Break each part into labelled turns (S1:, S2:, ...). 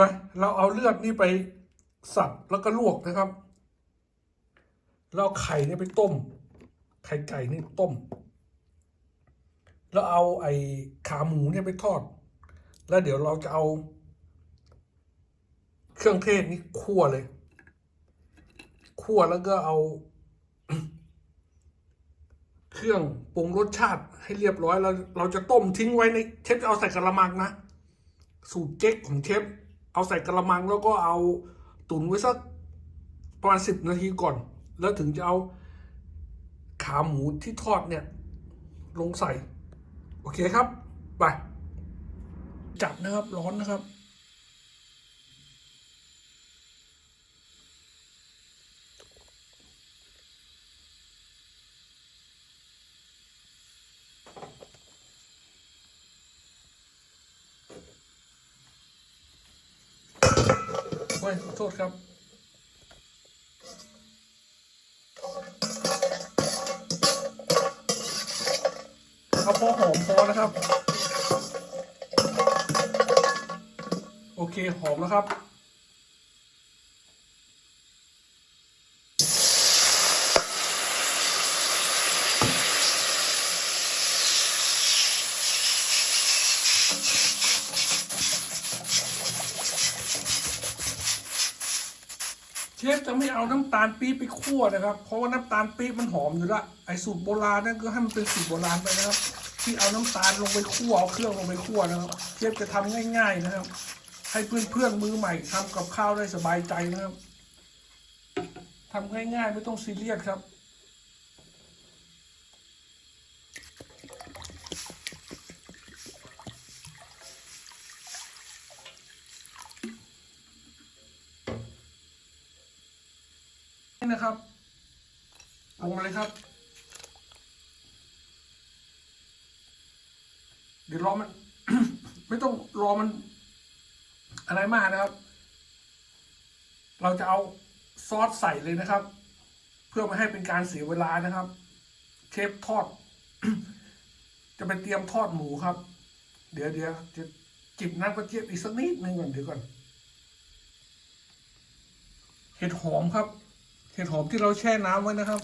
S1: ไปเราเอาเลือดนี่ไปสับแล้วก็ลวกนะครับ เราเอาไข่นี่ไปต้ม ไข่ไก่นี่ต้ม แล้วเอาไอ้ขาหมูเนี่ยไปทอด แล้วเดี๋ยวเราจะเอา เครื่องเทศนี่คั่วเลยคั่วแล้วก็เอา เครื่องปรุงรสชาติให้เรียบร้อยแล้วเราจะต้มทิ้งไว้ในเชฟจะเอาใส่กระมังนะ สูตรเจ๊กของเชฟ เอาใส่กระมังแล้วก็เอาตุ๋นไว้สักประมาณสิบนาทีก่อน แล้วถึงจะเอาขาหมูที่ทอดเนี่ยลงใส่ โอเคครับ ไป จับนะครับร้อนนะครับ โอ้ยขอโทษครับเอาพอหอมพอนะครับ โอเคหอมแล้วครับ เชฟจะไม่ เอาน้ำตาลปี๊บไปคั่วนะครับ เพราะว่าน้ำตาลปี๊บมันหอมอยู่ละไอสูตรโบราณนั่นก็ให้มันเป็นสูตรโบราณไปนะครับ ที่เอาน้ำตาลลงไปคั่วเอาเครื่องลงไปคั่วนะครับเชฟจะทำง่าย ๆนะครับ ให้เพื่อนๆมือใหม่ทำกับข้าวได้สบายใจนะครับทำง่ายๆไม่ต้องซีเรียสครับ นะครับลงมาเลยครับ เดี๋ยวรอมัน ไม่ต้องรอมัน อะไรมากนะครับ เราจะเอาซอสใส่เลยนะครับ เพื่อไม่ให้เป็นการเสียเวลานะครับ เชฟทอด จะไปเตรียมทอดหมูครับ เดี๋ยวเดี๋ยวจะจิบน้ำกระเจี๊ยบอีกสักนิดนึงก่อนเดี๋ยวก่อนเห็ดหอมครับ ห็ดหอมที่เราแช่น้ำไว้นะครับ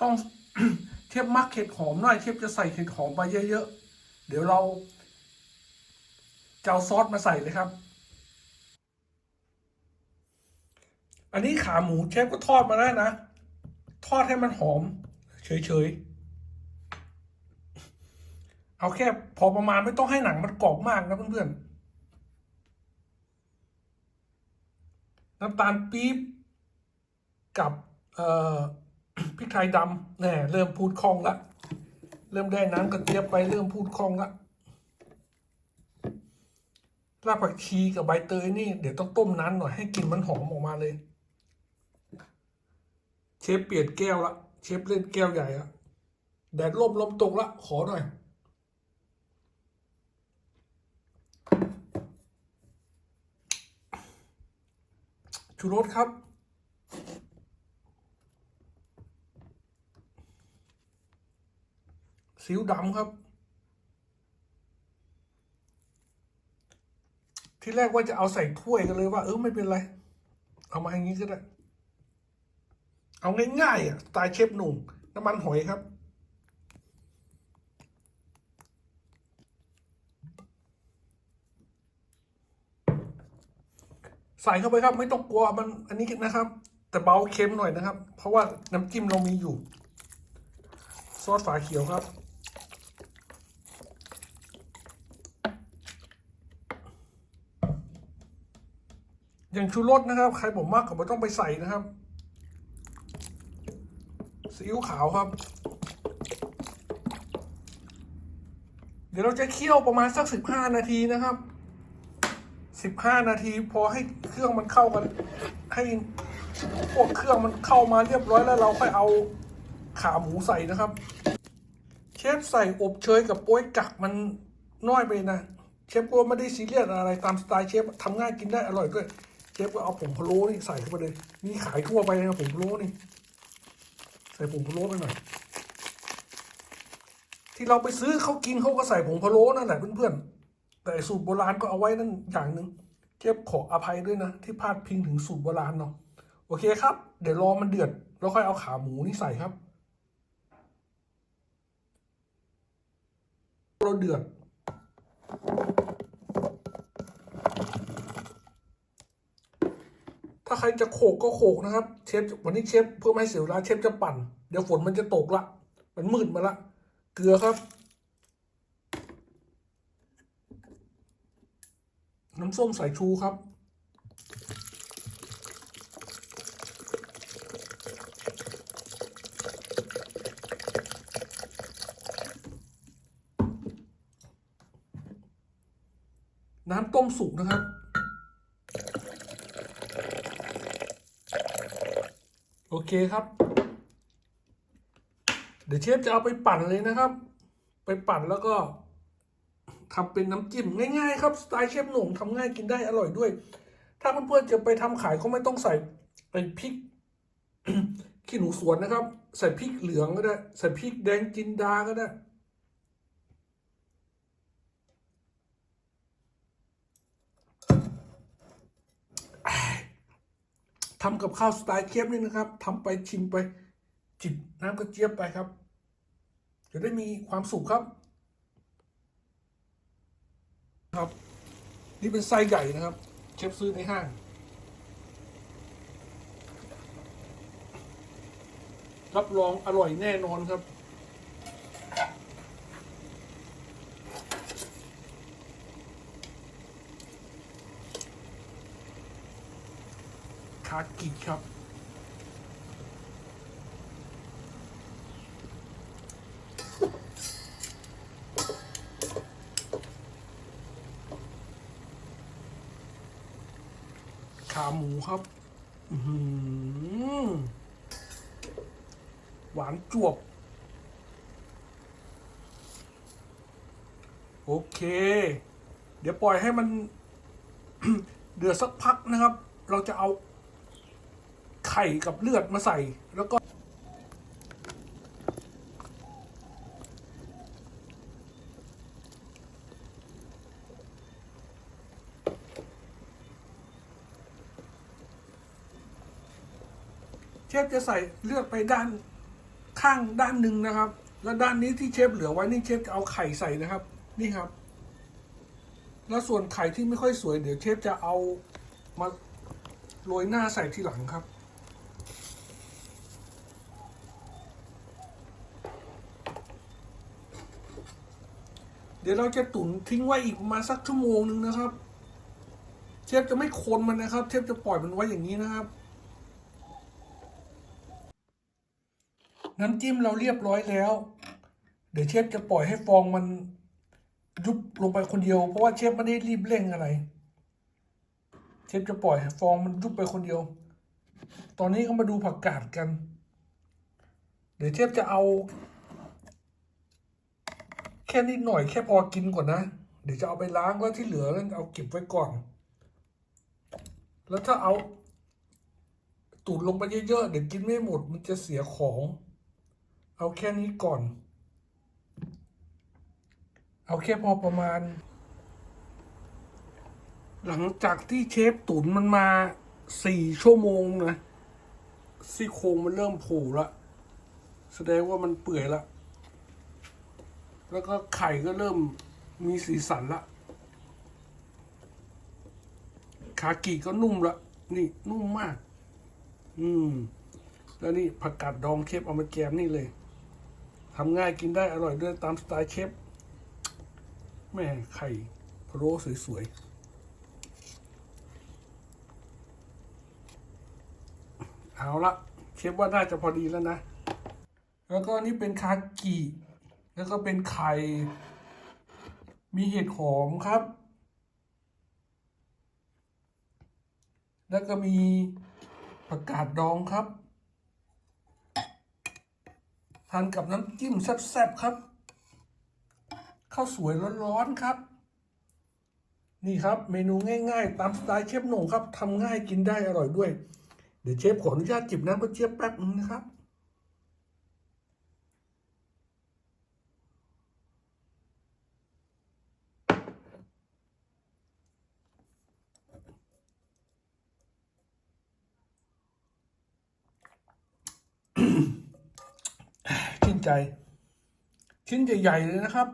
S1: ต้องเชฟมักเห็ดหอมหน่อยเชฟจะใส่เห็ดหอมไปเยอะๆ เดี๋ยวเราจะเอาซอสมาใส่เลยครับ อันนี้ขาหมูเชฟก็ทอดมาแล้วนะ ทอดให้มันหอม เฉยๆเอาแค่พอประมาณไม่ต้องให้หนังมันกรอบมากนะเพื่อนๆ น้ำตาลปี๊บกับเอ่อพริกไทยดำแน่เริ่มพูดคล่องละ เริ่มได้น้ำกระเจี๊ยบไปเริ่มพูดคล่องละรากผักชีกับใบเตยนี่เดี๋ยวต้องต้มน้ำหน่อยให้กลิ่นมันหอมออกมาเลย เชฟเปลี่ยนแก้วละ เชฟเล่นแก้วใหญ่ละแดดร่มลมตกละ ขอหน่อย ชูรสครับ ซิวดำครับ ที่แรกว่าจะเอาใส่ถ้วยกันเลยว่าเออไม่เป็นไร เอามาอย่างนี้ก็ได้ เอาง่ายๆอะสไตล์เชฟหนุ่มน้ำมันหอยครับ ใส่เข้าไปครับ ไม่ต้องกลัวมันอันนี้นะครับ แต่เบาเค็มหน่อยนะครับ เพราะว่าน้ำจิ้มเรามีอยู่ ซอสฝาเขียวครับ อย่างชูรสนะครับ ใครผมมากก็ไม่ต้องไปใส่นะครับซีอิ๊วขาวครับ เดี๋ยวเราจะเคี่ยวประมาณสักสิบห้านาทีนะครับ สิบห้านาทีพอให้เครื่องมันเข้ากัน ให้พวกเครื่องมันเข้ามาเรียบร้อยแล้วเราค่อยเอาขาหมูใส่นะครับ เชฟใส่อบเชยกับโป๊ยกักมันน้อยไปนะ เชฟก็ไม่ได้ซีเรียสอะไรตามสไตล์เชฟทำง่ายกินได้อร่อยด้วยเชฟก็เอาผงพะโล้นี่ใส่เข้าไปเลยมีขายทั่วไปนะผงพะโล้นี่ ใส่ผงพะโล้ไปหน่อยทที่เราไปซื้อเขากินเขาก็ใส่ผงพะโล้นั่นแหละเพื่อนๆ แต่สูตรโบราณก็เอาไว้นั่นอย่างหนึ่งเจ็บขออภัยด้วยนะ ที่พลาดพิงถึงสูตรโบราณเนาะโอเคครับ เดี๋ยวรอมันเดือด แล้วค่อยเอาขาหมูนี่ใส่ครับเราเดือด ถ้าใครจะโขกก็โขกนะครับ เชฟวันนี้เชฟเพื่อไม่ให้เสียเวลาเชฟจะปั่น เดี๋ยวฝนมันจะตกละ มันมืดมาละ เกลือครับ น้ำส้มสายชูครับ น้ำต้มสุกนะครับโอเคครับ เดี๋ยวเชฟจะเอาไปปั่นเลยนะครับ ไปปั่นแล้วก็ ทำเป็นน้ำจิ้มง่ายๆครับสไตล์เชฟหนุ่มทำง่ายกินได้อร่อยด้วย ถ้าเพื่อนๆจะไปทำขายก็ไม่ต้องใส่เป็นพริกขี้หนูสวนนะครับ ใส่พริกเหลืองก็ได้ ใส่พริกแดงจินดาก็ได้ทำกับข้าวสไตล์เชฟนี่นะครับทำไปชิมไป จิบน้ำกระเจี๊ยบไปครับ จะได้มีความสุขครับ ครับ นี่เป็นไส้ใหญ่นะครับ เชฟซื้อในห้างรับรองอร่อยแน่นอนครับ คากิครับ ขาหมูครับอื้อหือหวานจวบ โอเค เดี๋ยวปล่อยให้มัน เดือดสักพักนะครับ เราจะเอาไข่กับเลือดมาใส่แล้วก็ จะใส่เลือดไปด้านข้างด้านหนึ่งนะครับ แล้วด้านนี้ที่เชฟเหลือไว้นี่เชฟจะเอาไข่ใส่นะครับ นี่ครับ แล้วส่วนไข่ที่ไม่ค่อยสวยเดี๋ยวเชฟจะเอามาโรยหน้าใส่ทีหลังครับ เดี๋ยวเราจะตุ๋นทิ้งไว้อีกประมาณสักชั่วโมงหนึ่งนะครับ เชฟจะไม่คนมันนะครับ เชฟจะปล่อยมันไว้อย่างนี้นะครับ น้ำจิ้มเราเรียบร้อยแล้ว เดี๋ยวเชฟจะปล่อยให้ฟองมันยุบลงไปคนเดียว เพราะว่าเชฟไม่ได้รีบเร่งอะไร เชฟจะปล่อยให้ฟองมันยุบไปคนเดียว ตอนนี้ก็มาดูผักกาดกัน เดี๋ยวเชฟจะเอา แค่นิดหน่อยแค่พอกินก่อนนะ เดี๋ยวจะเอาไปล้างแล้วที่เหลือนั้นเอาเก็บไว้ก่อน แล้วถ้าเอา ตูดลงไปเยอะๆเดี๋ยวกินไม่หมดมันจะเสียของ เอาแค่นี้ก่อน เอาแค่พอประมาณ หลังจากที่เชฟตุ๋นมันมาสี่ชั่วโมงนะซี่โครงมันเริ่มโผล่ละแสดงว่ามันเปื่อยละแล้วก็ไข่ก็เริ่มมีสีสันละขากีก็นุ่มละนี่นุ่มมาก อืม แล้วนี่ผักกาดดองเชฟเอามาแกมนี่เลย ทำง่ายกินได้อร่อยด้วยตามสไตล์เชฟแม่ไข่พะโล้สวยๆ เอาละเชฟว่าน่าจะพอดีแล้วนะ แล้วก็นี่เป็นคากิแล้วก็เป็นไข่ มีเห็ดหอมครับ แล้วก็มีผักกาดดองครับ ทานกับน้ำจิ้มแซ่บๆครับ ข้าวสวยร้อนๆครับ นี่ครับเมนูง่าย ๆ ตามสไตล์เชฟหน่งครับทำง่ายกินได้อร่อยด้วย เดี๋ยวเชฟขออนุญาตจิบน้ำกระเจี๊ยบแป๊บนึงนะครับ ใจ ชิ้นใหญ่ ๆ เลยนะครับ